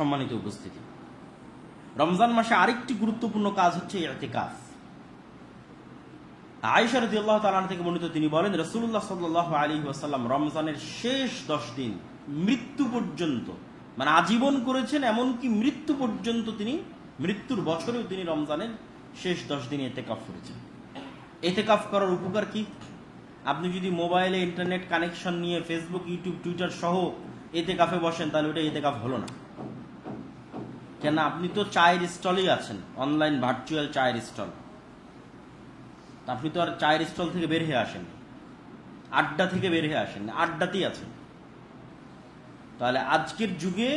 সম্মানিত উপস্থিতি। রমজান মাসে আরেকটি গুরুত্বপূর্ণ কাজ হচ্ছে এতেকাফ আয়েশা রদি আল্লাহ তালান থেকে বর্ণিত তিনি বলেন রসুল্লাহ সাল্লাহ আলী ওয়াসাল্লাম রমজানের শেষ দশ দিন মৃত্যু পর্যন্ত মানে আজীবন করেছেন, এমনকি মৃত্যু পর্যন্ত তিনি, মৃত্যুর বছরেও তিনি রমজানের শেষ দশ দিন এতেকাফ করেছেন। এতেকাফ করার উপকার কি? আপনি যদি মোবাইলে ইন্টারনেট কানেকশন নিয়ে ফেসবুক ইউটিউব টুইটার সহ এতে কাফে বসেন, তাহলে ওটা এতে কাফ হলো না। কেন আপনি তো চায়ের স্টলেই আছেন অনলাইন ভার্চুয়াল চায়ের স্টল আপনি তো আর চায়ের স্টল থেকে বের হয়ে আসেন আড্ডা থেকে বের হয়ে আসেন আড্ডাতেই আছেন। তাহলে আজকের যুগে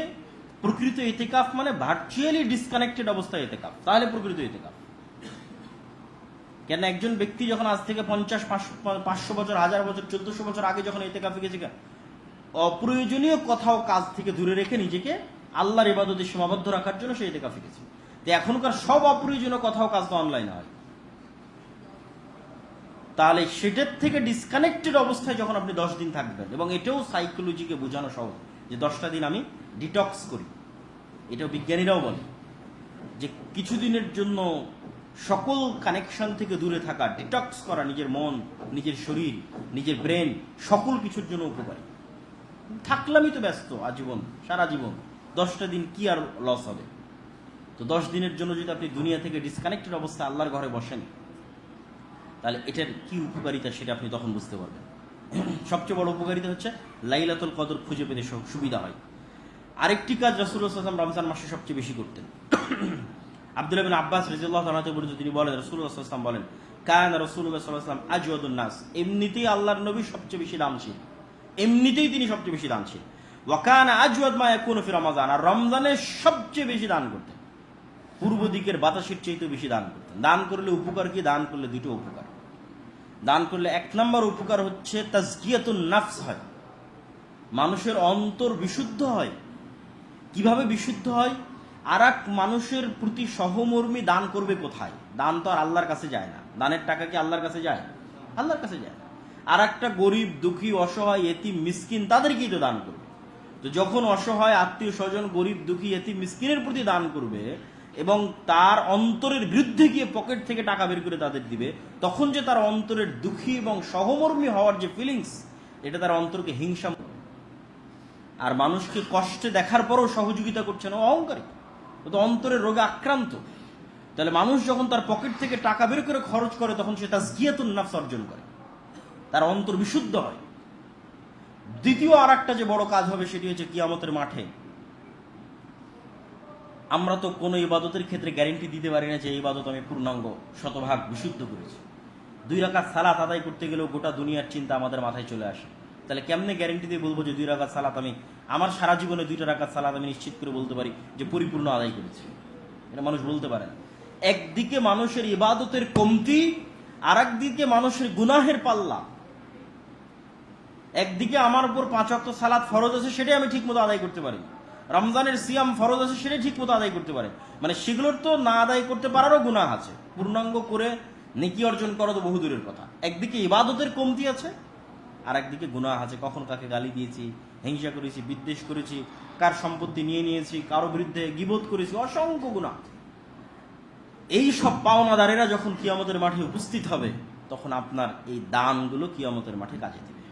প্রকৃত এতেকাফ মানে ভার্চুয়ালি ডিসকানেক্টেড অবস্থায় এতেকাফ তাহলে প্রকৃত এতেকাফ কেন একজন ব্যক্তি যখন আজ থেকে পঞ্চাশ, পাঁচশো বছর, হাজার বছর, চোদ্দশো বছর আগে যখন এতেকাফে গেছে কেন অপ্রয়োজনীয় কথাও কাজ থেকে দূরে রেখে নিজেকে আল্লাহর ইবাদতে সীমাবদ্ধ রাখার জন্য সে এতেকাফে গেছে তো এখনকার সব অপ্রয়োজনীয় কথাও কাজ তো অনলাইনে হয়। তাহলে সেটার থেকে ডিসকানেক্টেড অবস্থায় যখন আপনি দশ দিন থাকবেন, এবং এটাও সাইকোলজিকে বোঝানো সহজ, যে দশটা দিন আমি ডিটক্স করি। এটাও বিজ্ঞানীরাও বলে যে কিছুদিনের জন্য সকল কানেকশন থেকে দূরে থাকা ডিটক্স করা নিজের মন, নিজের শরীর, নিজের ব্রেন সকল কিছুর জন্য উপকারী। থাকলামই তো ব্যস্ত আজীবন, সারা জীবন। দশটা দিন কি আর লস হবে? তো দশ দিনের জন্য যদি আপনি দুনিয়া থেকে ডিসকানেক্টেড অবস্থায় আল্লাহর ঘরে বসেন, তাহলে এটার কি উপকারিতা সেটা আপনি তখন বুঝতে পারবেন। সবচেয়ে বড় উপকারিতা হচ্ছে লাইলাতুল কদর খুঁজে পেতে সুবিধা হয়। আরেকটি কাজ রাসুল্লাহ সাল্লাম রমজান মাসে সবচেয়ে বেশি করতেন। আব্দুল্লাহ বিন আব্বাস রাজিউল্লাহ তালাতে তিনি বলেন রসুল্লাহ সাল্লাম বলেন কায়ন রসুল্লাহ সাল্লাম আজুদ্দিন নাস। এমনিতেই আল্লাহর নবী সবচেয়ে বেশি দানশীল। এমনিতেই তিনি সবচেয়ে বেশি দানশীল। ওয়াকান আজওয়াদ মা ইয়াকুনু ফি রমাজান, আর রমজানে সবচেয়ে বেশি দান করতেন। পূর্ব দিকের বাতাসের চাইতে বেশি দান করতেন। দান করলে উপকার কি? দান করলে দুটো উপকার। দান করলে এক নম্বর উপকার হচ্ছে তাজকিয়াতুন নাফস হয়। মানুষের অন্তর বিশুদ্ধ হয়। কীভাবে বিশুদ্ধ হয়? আর এক মানুষের প্রতি সহমর্মী দান করবে কোথায়? দান তো আর আল্লাহর কাছে যায় না। দানের টাকা কি আল্লাহর কাছে যায়? আল্লাহর কাছে যায় আর একটা গরিব, দুঃখী, অসহায়, এতিম, মিসকিন, তাদেরকেই তো দান করবে। তো যখন অসহায় আত্মীয় স্বজন, গরিব, দুঃখী, এতিম, মিসকিনের প্রতি দান করবে এবং তার অন্তরের বিরুদ্ধে গিয়ে পকেট থেকে টাকা বের করে তাদের দিবে, তখন যে তার অন্তরের দুঃখী এবং সহমর্মী হওয়ার যে ফিলিংস এটা তার অন্তরকে হিংসা আর মানুষকে কষ্টে দেখার পরও সহযোগিতা করছে না অহংকারী। ও তো অন্তরের রোগে আক্রান্ত। তাহলে মানুষ যখন তার পকেট থেকে টাকা বের করে খরচ করে, তখন সে তাজকিয়াতুন নাফস অর্জন করে। তার অন্তর বিশুদ্ধ হয়। দ্বিতীয় আর একটা যে বড় কাজ হবে সেটি হচ্ছে কিয়ামতের মাঠে। আমরা তো কোনো ইবাদতের ক্ষেত্রে গ্যারেন্টি দিতে পারি না যে এই ইবাদত আমি পূর্ণাঙ্গ, শতভাগ বিশুদ্ধ করেছি। দুই রাকাত সালাত আদায় করতে গেলেও গোটা দুনিয়ার চিন্তা আমাদের মাথায় চলে আসে। তাহলে কেমনে গ্যারেন্টি দিয়ে বলব যে দুই রাকাত সালাত আমি, আমার সারা জীবনে দুইটা রাকাত সালাত আমি নিশ্চিত করে বলতে পারি যে পরিপূর্ণ আদায় করেছি? এটা মানুষ বলতে পারে না। একদিকে মানুষের ইবাদতের কমতি আর একদিকে মানুষের গুনাহের পাল্লা। একদিকে আমার উপর পাঁচ অক্ট সালাদ ফরজ আছে, সেটাই আমি ঠিক মতো আদায় করতে পারি। রমজানের সিয়াম ফরজ আছে, সেটাই ঠিক মতো আদায় করতে পারে। মানে সেগুলোর তো না আদায় করতে পারারও গুনাহ আছে। পূর্ণাঙ্গ করে নেকি অর্জন করা তো বহু দূরের কথা। একদিকে ইবাদতের কমতি আছে আর একদিকে গুনাহ আছে। কখন কাকে গালি দিয়েছি, হিংসা করেছি, বিদ্বেষ করেছি, কার সম্পত্তি নিয়ে নিয়েছি, কারও বিরুদ্ধে গিবোধ করেছি, অসংখ্য গুনাহ। এই সব পাওনাদারেরা যখন কিয়ামতের মাঠে উপস্থিত হবে, তখন আপনার এই দানগুলো কিয়ামতের মাঠে কাজে দেবে।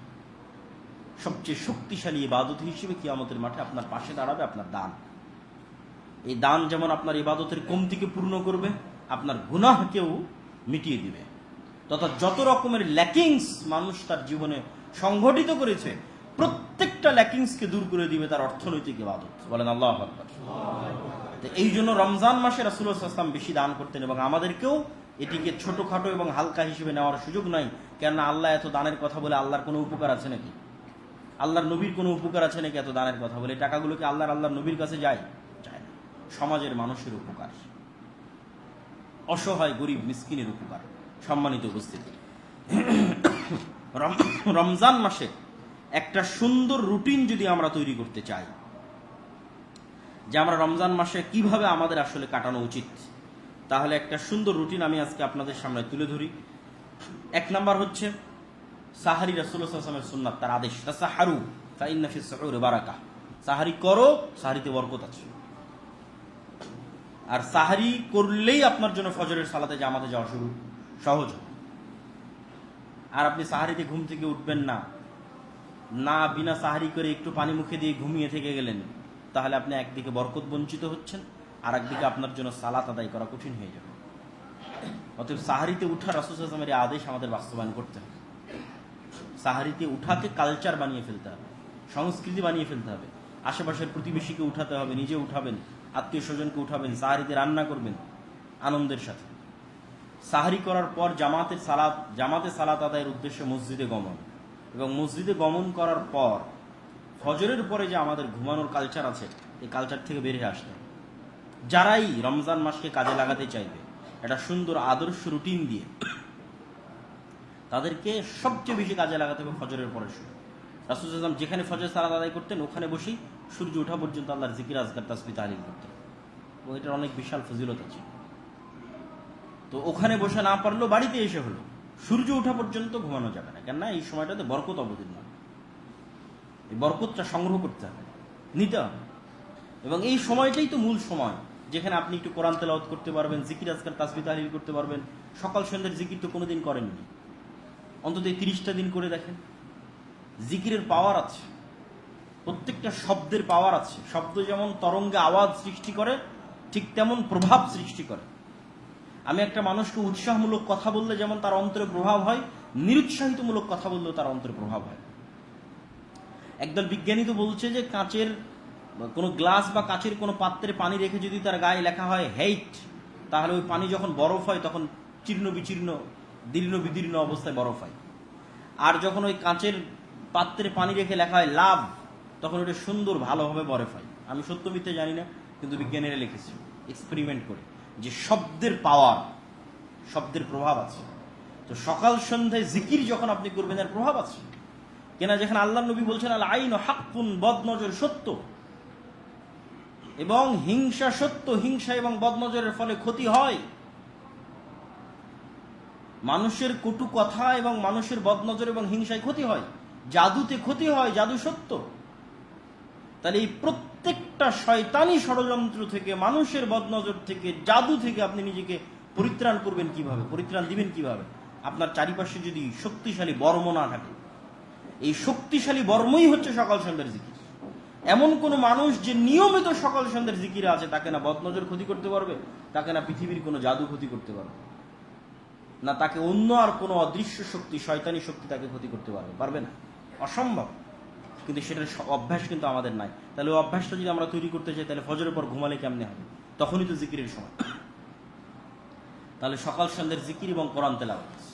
সবচেয়ে শক্তিশালী ইবাদত হিসেবে কিয়ামতের মাঠে আপনার পাশে দাঁড়াবে, আপনার দান। এই দান যেমন আপনার ইবাদতের কমতিকে পূর্ণ করবে, আপনার গুনাহকেও মিটিয়ে দিবে। তথা যত রকমের ল্যাকিংস মানুষ তার জীবনে সংঘটিত করেছে, প্রত্যেকটা ল্যাকিংসকে দূর করে দিবে তার অর্থনৈতিক ইবাদত। বলেন আল্লাহ তো এই জন্য রমজান মাসে আসলাম বেশি দান করতেন এবং আমাদেরকেও এটিকে ছোটখাটো এবং হালকা হিসেবে নেওয়ার সুযোগ নাই। কেননা আল্লাহ এত দানের কথা বলে আল্লাহর কোনো উপকার আছে নাকি? আল্লাহর নবীর কোনো উপকার আছে নাকি এত দানের কথা বলে? এই টাকাগুলোকে আল্লাহর আল্লাহর নবীর কাছে যায়? যায় না। সমাজের মানুষের উপকার। অসহায়, গরিব, মিসকিনের উপকার। সম্মানিত উপস্থিতি। রমজান মাসে একটা সুন্দর রুটিন যদি আমরা তৈরি করতে চাই, যে আমরা রমজান মাসে কীভাবে আমাদের আসলে কাটানো উচিত, তাহলে একটা সুন্দর রুটিন আমি আজকে আপনাদের সামনে তুলে ধরি। এক নাম্বার হচ্ছে সাহারি রাসুলের সুন্নাত, তার আদেশ সাহারু ফাইন্নাফি সাহুর বারাকা সাহারি করো, সাহারিতে বরকত আছে। আর সাহারি করলেই আপনার জন্য ফজরের সালাতে জামাতে যাওয়া শুরু, সহজ। আর আপনি সাহারিতে ঘুম থেকে উঠবেন না না বিনা সাহারি করে একটু পানি মুখে দিয়ে ঘুমিয়ে থেকে গেলেন, তাহলে আপনি একদিকে বরকত বঞ্চিত হচ্ছেন আর একদিকে আপনার জন্য সালাত আদায় করা কঠিন হয়ে যাবে। অতএব সাহারিতে উঠা রাসুসলামের এই আদেশ আমাদের বাস্তবায়ন করতে হবে। সাহারিতে উঠাকে কালচার বানিয়ে ফেলতে হবে, সংস্কৃতি বানিয়ে ফেলতে হবে। আশেপাশের প্রতিবেশীকে উঠাতে হবে, নিজে উঠাবেন, আত্মীয় স্বজনকে উঠাবেন সাহারিতে রান্না করবেন আনন্দের সাথে। সাহারি করার পর জামাতের সালাত, জামাতে সালাত আদায়ের উদ্দেশ্যে মসজিদে গমন। এবং মসজিদে গমন করার পর ফজরের পরে যে আমাদের ঘুমানোর কালচার আছে, এই কালচার থেকে বেরিয়ে আসতে যারাই রমজান মাসকে কাজে লাগাতে চাইবে, একটা সুন্দর আদর্শ রুটিন দিয়ে তাদেরকে সবচেয়ে বেশি কাজে লাগাতে হবে ফজরের পরে শুরু রাসুল ইসলাম যেখানে ফজর সালাদ আদায় করতেন, ওখানে বসেই সূর্য ওঠা পর্যন্ত আল্লাহর জিকির আজগার তাসবি তালিম করতেন। এবং এটার অনেক বিশাল ফজিলত আছে। তো ওখানে বসে না পারলেও বাড়িতে এসে হলো। সূর্য ওঠা পর্যন্ত ঘুমানো যাবে না। কেননা এই সময়টাতে বরকত অবতীর্ণ। এই বরকতটা সংগ্রহ করতে হবে, নিতে হবে। এবং এই সময়টাই তো মূল সময় যেখানে আপনি একটু কোরআন তেলাওয়াত করতে পারবেন, জিকির আজকাল তাসবি তাহলিল করতে পারবেন। সকাল সন্ধ্যের জিকির তো কোনোদিন করেননি। অন্তত তিরিশটা দিন করে দেখেন। জিকিরের পাওয়ার আছে। প্রত্যেকটা শব্দের পাওয়ার আছে। শব্দ যেমন তরঙ্গে আওয়াজ সৃষ্টি করে, ঠিক তেমন প্রভাব সৃষ্টি করে। আমি একটা মানুষকে উৎসাহমূলক কথা বললে যেমন তার অন্তরে প্রভাব হয়, নিরুৎসাহিতমূলক কথা বললেও তার অন্তরে প্রভাব হয়। একদল বিজ্ঞানী তো বলছে যে কাঁচের কোনো গ্লাস বা কাঁচের কোনো পাত্রে পানি রেখে যদি তার গায়ে লেখা হয় হেইট, তাহলে ওই পানি যখন বরফ হয় তখন চীর্ণ বিচীর্ণ দীর্ণ বিদীর্ণ অবস্থায় বরফ হয়। আর যখন ওই কাঁচের পাত্রে পানি রেখে লেখা হয় লাভ, তখন ওটা সুন্দর ভালোভাবে বরফ হয়। আমি সত্য মিথ্যে জানি না, কিন্তু বিজ্ঞানীরা লিখেছে এক্সপেরিমেন্ট করে, যে শব্দের পাওয়ার শব্দের প্রভাব আছে। তো সকাল সন্ধ্যায় জিকির যখন আপনি করবেন, এর প্রভাব আছে। কেনা যেখানে আল্লাহ নবী বলছেন, আল আইন হাক্কুন বদনজর সত্য। এবং হিংসা সত্য, হিংসা এবং বদনজরের ফলে ক্ষতি হয়। মানুষের কটু কথা এবং মানুষের বদনজর এবং হিংসায় ক্ষতি হয়। জাদুতে ক্ষতি হয়, জাদু সত্য। তাহলে এই প্রত্যেকটা শয়তানি ষড়যন্ত্র থেকে, মানুষের বদনজর থেকে, জাদু থেকে আপনি নিজেকে পরিত্রাণ করবেন কীভাবে? পরিত্রাণ দিবেন কীভাবে? আপনার চারিপাশে যদি শক্তিশালী বর্ম না থাকে। এই শক্তিশালী বর্মই হচ্ছে সকাল সন্ধ্যার জিকির। এমন কোন মানুষ যে নিয়মিত সকাল সন্ধ্যার জিকিরে আছে, তাকে না বদনজর ক্ষতি করতে পারবে, তাকে না পৃথিবীর কোনো জাদু ক্ষতি করতে পারবে। না তাকে অন্য আর কোনো অদৃশ্য শক্তি, শয়তানি শক্তি তাকে ক্ষতি করতে পারবে। পারবে না। অসম্ভব। কিন্তু সেটার অভ্যাস কিন্তু আমাদের নাই। তাহলে অভ্যাসটা যদি আমরা তৈরি করতে চাই, তাহলে ফজরের পর ঘুমালে কেমনে হবে? তখনই তো জিকিরের সময়। তাহলে সকাল সন্ধ্যের জিকির এবং কোরআন তেলাওয়াত।